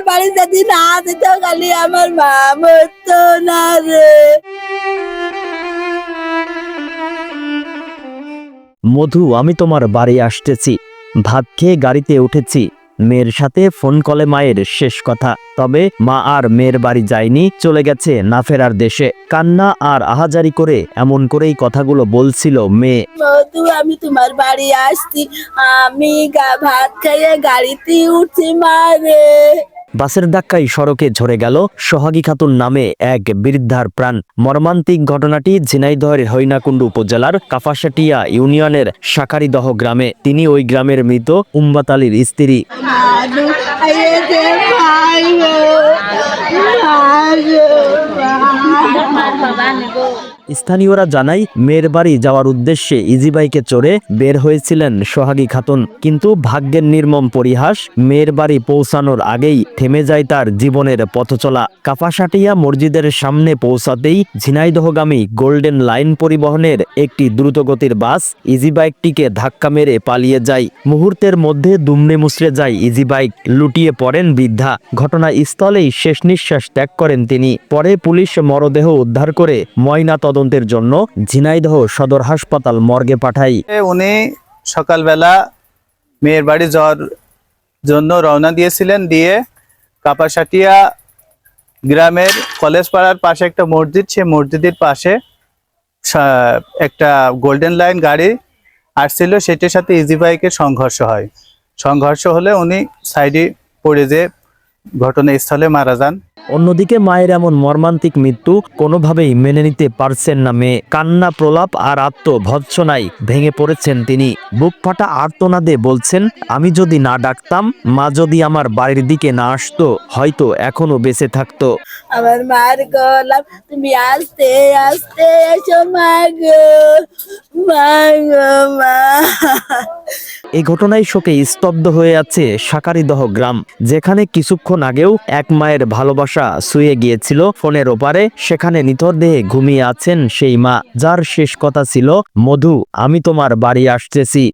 আমার বাড়ি যদি না দিত খালি আমার মা মরতো না রে। মধু আমি তোমার বাড়ি আসতেছি। ভাত খেয়ে গাড়িতে উঠেছি। মেয়ের সাথে ফোন কলে মায়ের শেষ কথা। তবে মা আর মেয়ের বাড়ি যায়নি চলে গেছে না ফেরার দেশে। কান্না আর আহাজারি করে এমন করেই কথাগুলো বলছিল মেয়ে। মধু আমি তোমার বাড়ি আসছি। আমি ভাত খাইয়ে গাড়িতে উঠছি মা রে। বাসের ধাক্কায় সড়কে ঝরে গেল সোহাগী খাতুন নামে এক বৃদ্ধার প্রাণ। মর্মান্তিক ঘটনাটি ঝিনাইদহের হইনাকুণ্ডু উপজেলার কাফাসাটিয়া ইউনিয়নের শাকারিদহ গ্রামে। তিনি ওই গ্রামের মৃত উম্বাত আলীর স্ত্রী। স্থানীয়রা জানায়, মেয়ের বাড়ি যাওয়ার উদ্দেশ্যে ইজিবাইকে চড়ে বের হয়েছিলেন সোহাগী খাতুন। কিন্তু ভাগ্যের নির্মম পরিহাস, মেয়ের বাড়ি পৌঁছানোর আগেই থেমে যায় তার জীবনের পথচলা। কাপাসাটিয়া মসজিদের সামনে পৌঁছাতেই ঝিনাইদহগামী গোল্ডেন লাইন পরিবহনের একটি দ্রুতগতির বাস ইজিবাইকটিকে ধাক্কা মেরে পালিয়ে যায়। মুহূর্তের মধ্যে দুমড়ে মুচড়ে যায় ইজিবাইক। লুটিয়ে পড়েন বৃদ্ধা। ঘটনাস্থলেই শেষ নিঃশ্বাস ত্যাগ করেন তিনি। পরে পুলিশ মরদেহ উদ্ধার করে ময়না তদন্তের জন্য ঝিনাইদহ সদর হাসপাতাল মর্গে পাঠায় উনি সকালবেলা মেয়ের বাড়ি যাওয়ার জন্য রওনা দিয়েছিলেন দিয়ে কাপাসাটিয়া গ্রামের কলেজ পাড়ার পাশে একটা মসজিদ সে মসজিদের পাশে একটা গোল্ডেন লাইন গাড়ি আসছিল, সেটির সাথে ইজি বাইকের সংঘর্ষ হয়। সংঘর্ষ হলে উনি সাইডে পড়ে যে ঘটনাস্থলে মারা যান। অন্যদিকে মায়ের এমন মর্মান্তিক মৃত্যু কোনোভাবেই মেনে নিতে পারছেন না মেয়ে। কান্না, প্রলাপ আর আত্মভৎসনায় ভেঙে পড়েছেন তিনি। বুক ফাটা আর্তনাদে বলছেন, আমি যদি না ডাকতাম, মা যদি আমার বাড়ির দিকে না আসতো, হয়তো এখনও বেঁচে থাকতো। আমার মার গলাম, তুমি আসতে আসতে এসো মা গো, মা এই ঘটনায় শোকে স্তব্ধ হয়ে আছে সাকারিদহ গ্রাম, যেখানে কিছুক্ষণ আগেও এক মায়ের ভালোবাসা শুয়ে গিয়েছিল ফোনের ওপারে। সেখানে নিথর দেহে ঘুমিয়ে আছেন সেই মা, যার শেষ কথা ছিল, মধু, আমি তোমার বাড়ি আসতেছি।